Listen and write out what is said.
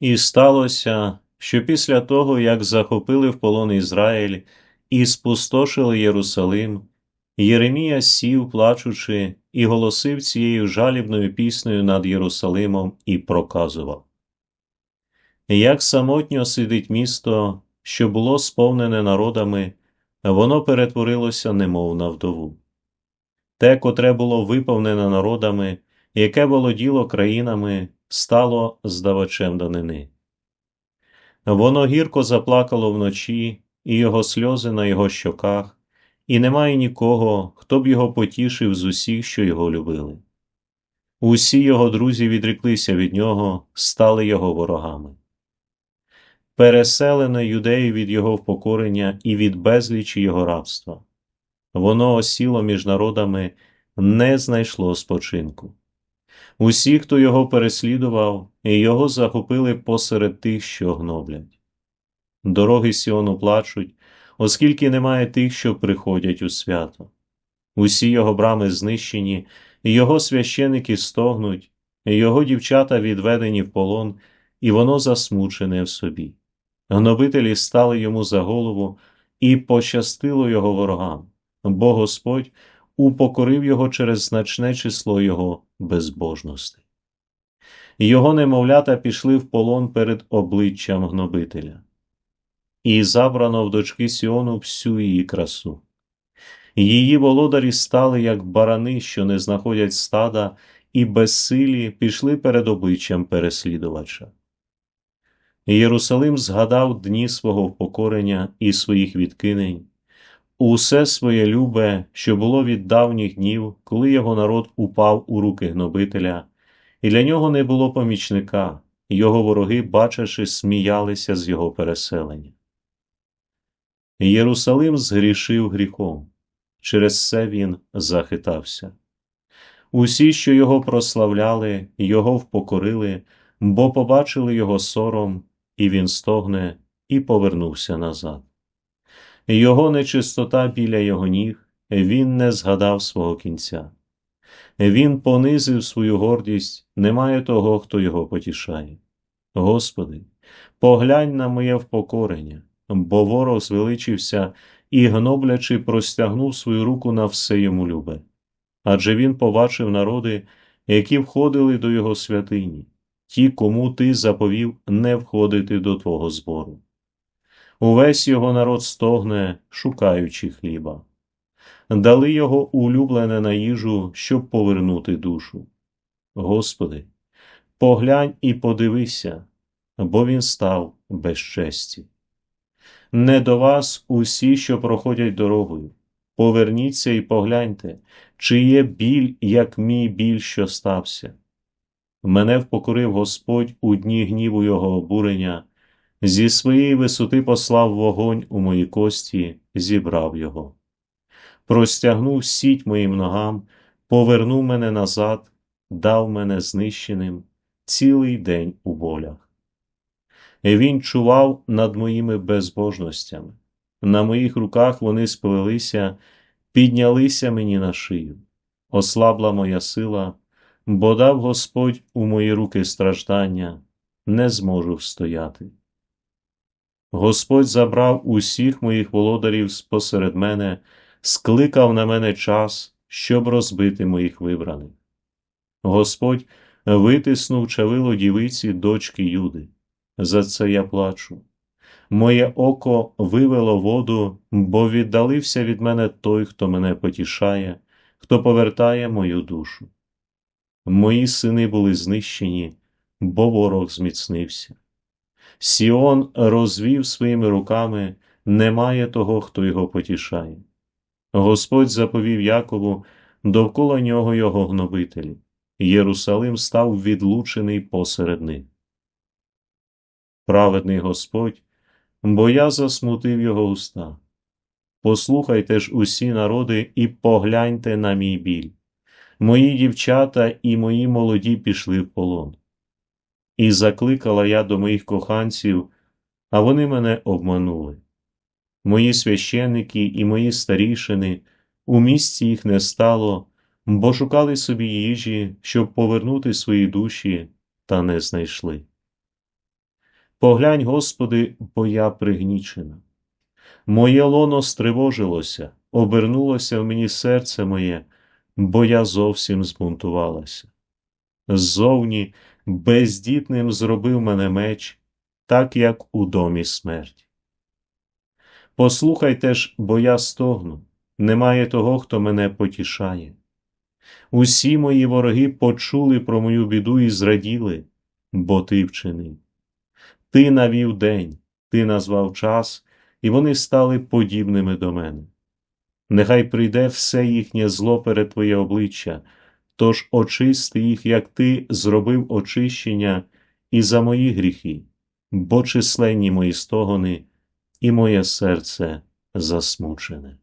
І сталося, що після того, як захопили в полон Ізраїль і спустошили Єрусалим, Єремія сів, плачучи, і голосив цією жалібною піснею над Єрусалимом і проказував. Як самотньо сидить місто, що було сповнене народами, воно перетворилося немов на вдову. Те, котре було виповнене народами, яке володіло країнами, стало здавачем данини. Воно гірко заплакало вночі, і його сльози на його щоках, і немає нікого, хто б його потішив з усіх, що його любили. Усі його друзі відреклися від нього, стали його ворогами. Переселене юдею від його впокорення і від безлічі його рабства. Воно осіло між народами, не знайшло спочинку. Усі, хто його переслідував, і його захопили посеред тих, що гноблять. Дороги Сіону плачуть, оскільки немає тих, що приходять у свято. Усі його брами знищені, і його священики стогнуть, і його дівчата відведені в полон, і воно засмучене в собі. Гнобителі стали йому за голову, і пощастило його ворогам, бо Господь упокорив його через значне число його безбожностей. Його немовлята пішли в полон перед обличчям гнобителя, і забрано в дочки Сіону всю її красу. Її володарі стали, як барани, що не знаходять стада, і безсилі пішли перед обличчям переслідувача. Єрусалим згадав дні свого впокорення і своїх відкинень, усе своє любе, що було від давніх днів, коли його народ упав у руки гнобителя, і для нього не було помічника, його вороги, бачачи, сміялися з його переселення. Єрусалим згрішив гріхом, через це він захитався. Усі, що його прославляли, його впокорили, бо побачили його сором, і він стогне і повернувся назад. Його нечистота біля його ніг, він не згадав свого кінця. Він понизив свою гордість, немає того, хто його потішає. Господи, поглянь на моє впокорення, бо ворог звеличився і, гноблячи, простягнув свою руку на все йому любе. Адже він побачив народи, які входили до його святині, ті, кому ти заповів не входити до твого збору. Увесь його народ стогне, шукаючи хліба. Дали його улюблене на їжу, щоб повернути душу. Господи, поглянь і подивися, бо він став без честі. Не до вас усі, що проходять дорогою. Поверніться і погляньте, чи є біль, як мій біль, що стався. Мене впокорив Господь у дні гніву Його обурення, зі своєї висоти послав вогонь у мої кості, зібрав його. Простягнув сіть моїм ногам, повернув мене назад, дав мене знищеним цілий день у болях. Він чував над моїми безбожностями. На моїх руках вони сплелися, піднялися мені на шию. Ослабла моя сила, бо дав Господь у мої руки страждання, не зможу встояти. Господь забрав усіх моїх володарів спосеред мене, скликав на мене час, щоб розбити моїх вибраних. Господь витиснув чавило дівиці дочки Юди. За це я плачу. Моє око вивело воду, бо віддалився від мене той, хто мене потішає, хто повертає мою душу. Мої сини були знищені, бо ворог зміцнився. Сіон розвів своїми руками, немає того, хто його потішає. Господь заповів Якову, довкола нього його гнобителі. Єрусалим став відлучений посеред них. Праведний Господь, бо я засмутив його уста. Послухайте ж усі народи і погляньте на мій біль. Мої дівчата і мої молоді пішли в полон. І закликала я до моїх коханців, а вони мене обманули. Мої священники і мої старішини у місці їх не стало, бо шукали собі їжі, щоб повернути свої душі, та не знайшли. Поглянь, Господи, бо я пригнічена. Моє лоно стривожилося, обернулося в мені серце моє, бо я зовсім збунтувалася. Ззовні бездітним зробив мене меч, так як у домі смерті. Послухайте ж, бо я стогну, немає того, хто мене потішає. Усі мої вороги почули про мою біду і зраділи, бо ти вчинив. Ти навів день, ти назвав час, і вони стали подібними до мене. Нехай прийде все їхнє зло перед Твоє обличчя, тож очисти їх, як ти зробив очищення і за мої гріхи, бо численні мої стогони, і моє серце засмучене.